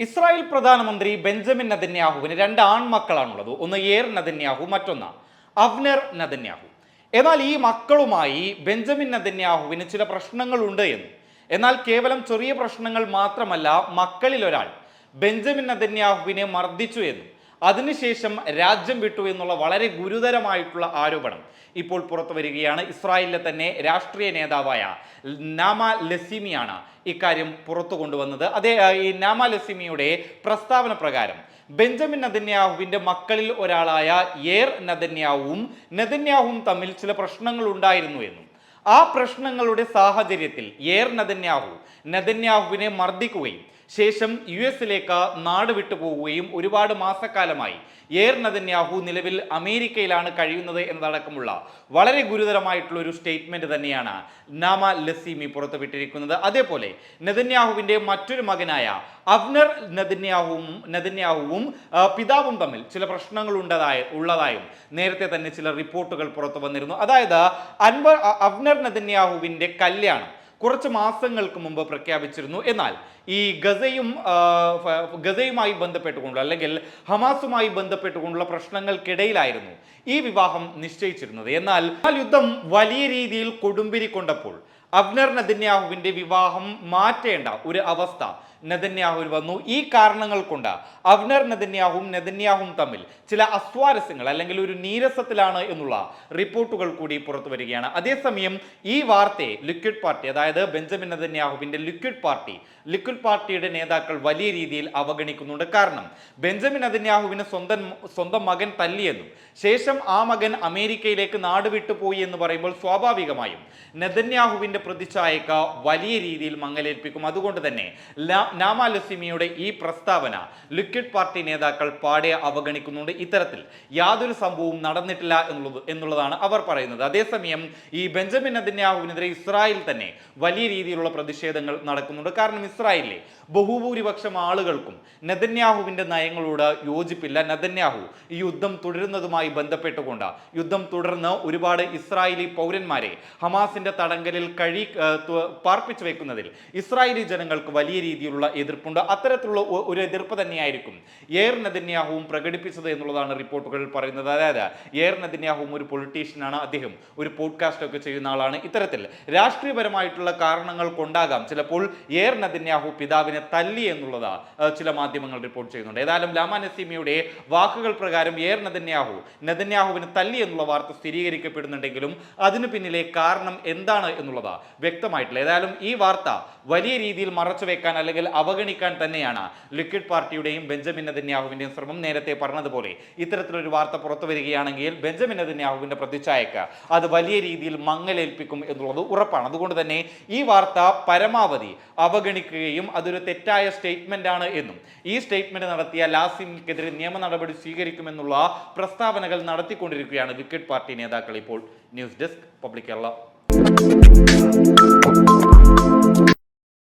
Israel പ്രധാനമന്ത്രി Benjamin നദന്യാഹുവിന് രണ്ട് ആൺമക്കളാണുള്ളത്. ഒന്ന് ഏർ നദന്യാഹു മറ്റൊന്ന് അവ്നർ നദന്യാഹു എന്നാൽ ഈ മക്കളുമായി ബെഞ്ചമിൻ നദന്യാഹുവിന് ചില പ്രശ്നങ്ങളുണ്ട് എന്ന്. എന്നാൽ കേവലം ചെറിയ പ്രശ്നങ്ങൾ മാത്രമല്ല മക്കളിൽ ഒരാൾ ബെഞ്ചമിൻ നദന്യാഹുവിനെ മർദ്ദിച്ചു എന്നും. അതിനുശേഷം രാജ്യം വിട്ടു എന്നുള്ള വളരെ ഗുരുതരമായിട്ടുള്ള ആരോപണം ഇപ്പോൾ പുറത്തു വരികയാണ്. ഇസ്രായേലിലെ തന്നെ രാഷ്ട്രീയ നേതാവായ നാമ ലസിമിയാണ് ഇക്കാര്യം പുറത്തു കൊണ്ടുവന്നത്. അതേ ഈ നാമ ലസിമിയുടെ പ്രസ്താവന പ്രകാരം ബെഞ്ചമിൻ നദന്യാഹുവിന്റെ മക്കളിൽ ഒരാളായ ഏർ നദന്യാഹുവും നദന്യാഹുവും തമ്മിൽ ചില പ്രശ്നങ്ങൾ ഉണ്ടായിരുന്നു എന്നും ആ പ്രശ്നങ്ങളുടെ സാഹചര്യത്തിൽ എയർ നദന്യാഹു നദന്യാഹുവിനെ മർദ്ദിക്കുകയും ശേഷം യു എസിലേക്ക് നാട് വിട്ടു പോവുകയും ഒരുപാട് മാസക്കാലമായി എയർ നദന്യാഹു നിലവിൽ അമേരിക്കയിലാണ് കഴിയുന്നത് എന്നതടക്കമുള്ള വളരെ ഗുരുതരമായിട്ടുള്ള ഒരു സ്റ്റേറ്റ്മെന്റ് തന്നെയാണ് നാമ ലസീമി പുറത്തുവിട്ടിരിക്കുന്നത്. അതേപോലെ നദന്യാഹുവിന്റെ മറ്റൊരു മകനായ അഫ്നർ നദന്യാഹുവും നദന്യാഹുവും പിതാവും തമ്മിൽ ചില പ്രശ്നങ്ങൾ ഉണ്ടതായ ഉള്ളതായും നേരത്തെ തന്നെ ചില റിപ്പോർട്ടുകൾ പുറത്തു വന്നിരുന്നു. അതായത് അൻവർ അ- അബ്നർ നെതന്യാഹുവിന്റെ കല്യാണം കുറച്ച് മാസങ്ങൾക്ക് മുമ്പ് പ്രഖ്യാപിച്ചിരുന്നു. എന്നാൽ ഈ ഗസയും ഗസയുമായി ബന്ധപ്പെട്ടുകൊണ്ടുള്ള അല്ലെങ്കിൽ ഹമാസുമായി ബന്ധപ്പെട്ടുകൊണ്ടുള്ള പ്രശ്നങ്ങൾക്കിടയിലായിരുന്നു ഈ വിവാഹം നിശ്ചയിച്ചിരുന്നത്. എന്നാൽ ആ യുദ്ധം വലിയ രീതിയിൽ കൊടുമ്പിരി കൊണ്ടപ്പോൾ അബ്നർ നദിന്യാഹുവിന്റെ വിവാഹം മാറ്റേണ്ട ഒരു അവസ്ഥ നെതന്യാഹുവിൽ വന്നു. ഈ കാരണങ്ങൾ കൊണ്ട് അവ്നർ നെതന്യാഹും നെതന്യാഹും തമ്മിൽ ചില അസ്വാരസ്യങ്ങൾ അല്ലെങ്കിൽ ഒരു നീരസത്തിലാണ് എന്നുള്ള റിപ്പോർട്ടുകൾ കൂടി പുറത്തു വരികയാണ്. അതേസമയം ഈ വാർത്തയെ ലിക്വിഡ് പാർട്ടി അതായത് ബെഞ്ചമിൻ നെതന്യാഹുവിന്റെ ലിക്വിഡ് പാർട്ടി ലിക്വിഡ് പാർട്ടിയുടെ നേതാക്കൾ വലിയ രീതിയിൽ അവഗണിക്കുന്നുണ്ട്. കാരണം ബെഞ്ചമിൻ നെതന്യാഹുവിന് സ്വന്തം സ്വന്തം മകൻ തല്ലിയെന്നും ശേഷം ആ മകൻ അമേരിക്കയിലേക്ക് നാട് വിട്ടുപോയി എന്ന് പറയുമ്പോൾ സ്വാഭാവികമായും നെതന്യാഹുവിന്റെ പ്രതിച്ഛായക്ക് വലിയ രീതിയിൽ മങ്ങലേൽപ്പിക്കും. അതുകൊണ്ട് തന്നെ ലാ- നാമ ലസിമിയുടെ ഈ പ്രസ്താവന ലിക്വിഡ് പാർട്ടി നേതാക്കൾ പാടെ അവഗണിക്കുന്നുണ്ട്. ഇത്തരത്തിൽ യാതൊരു സംഭവവും നടന്നിട്ടില്ല എന്നുള്ളത് എന്നുള്ളതാണ് അവർ പറയുന്നത്. അതേസമയം ഈ ബെഞ്ചമിൻ അതിന്യാഹുവിനെതിരെ ഇസ്രായേൽ തന്നെ വലിയ രീതിയിലുള്ള പ്രതിഷേധങ്ങൾ നടക്കുന്നുണ്ട്. കാരണം ഇസ്രായേലിലെ ബഹുഭൂരിപക്ഷം ആളുകൾക്കും നെതന്യാഹുവിന്റെ നയങ്ങളോട് യോജിപ്പില്ല. നെതന്യാഹു ഈ യുദ്ധം തുടരുന്നതുമായി ബന്ധപ്പെട്ടുകൊണ്ട് യുദ്ധം തുടർന്ന് ഒരുപാട് ഇസ്രായേലി പൗരന്മാരെ ഹമാസിന്റെ തടങ്കലിൽ കഴി പാർപ്പിച്ചു വെക്കുന്നതിൽ ഇസ്രായേലി ജനങ്ങൾക്ക് വലിയ രീതിയിലുള്ള എതിർപ്പുണ്ട്. അത്തരത്തിലുള്ള ഒരു എതിർപ്പ് തന്നെയായിരിക്കും. എയർ നെതന്യാഹുവും പ്രകടിപ്പിച്ചത് എന്നുള്ളതാണ് റിപ്പോർട്ടുകൾ പറയുന്നത്. അതായത് എയർ നെതന്യാഹുവും ഒരു പൊളിറ്റീഷ്യനാണ് അദ്ദേഹം ഒരു പോഡ്കാസ്റ്റ് ഒക്കെ ചെയ്യുന്ന ആളാണ്. ഇത്തരത്തിൽ രാഷ്ട്രീയപരമായിട്ടുള്ള കാരണങ്ങൾ കൊണ്ടാകാം ചിലപ്പോൾ എയർ നെതന്യാഹു പിതാവിനെ തല്ലി എന്നുള്ളത് ചില മാധ്യമങ്ങൾ റിപ്പോർട്ട് ചെയ്യുന്നുണ്ട്. ഏതായാലും ലാമാ നസീമിയുടെ വാക്കുകൾ പ്രകാരം എയർ നെതന്യാഹു നെതന്യാഹുവിന് തല്ലി എന്നുള്ള വാർത്ത സ്ഥിരീകരിക്കപ്പെടുന്നുണ്ടെങ്കിലും അതിന് പിന്നിലെ കാരണം എന്താണ് എന്നുള്ളത് വ്യക്തമായിട്ടില്ല. ഏതായാലും ഈ വാർത്ത വലിയ രീതിയിൽ മറച്ചു വെക്കാൻ അല്ലെങ്കിൽ അവഗണിക്കാൻ തന്നെയാണ്. ലിക്വിഡ് പാർട്ടിയുടെയും ബെഞ്ചമിൻ നെതന്യാഹുവിന്റെയും ശ്രമം നേരത്തെ പറഞ്ഞതുപോലെ. ഇത്തരത്തിലൊരു വാർത്ത പുറത്തു വരികയാണെങ്കിൽ ബെഞ്ചമിൻ നെതന്യാഹുവിന്റെ പ്രതിച്ഛായക്ക് അത് വലിയ രീതിയിൽ മങ്ങലേൽപ്പിക്കും എന്നുള്ളത് ഉറപ്പാണ്. അതുകൊണ്ട് തന്നെ ഈ വാർത്ത പരമാവധി അവഗണിക്കുകയും അതൊരു തെറ്റായ സ്റ്റേറ്റ്മെന്റ് ആണ് എന്നും. ഈ സ്റ്റേറ്റ്മെന്റ് നടത്തിയ ലാസിമിക്കെതിരെ നിയമ നടപടി സ്വീകരിക്കുമെന്നുള്ള പ്രസ്താവനകൾ നടത്തിക്കൊണ്ടിരിക്കുകയാണ് ലിക്വിഡ് പാർട്ടി നേതാക്കൾ. ഇപ്പോൾ ന്യൂസ് ഡെസ്ക് പബ്ലിക് കേരള.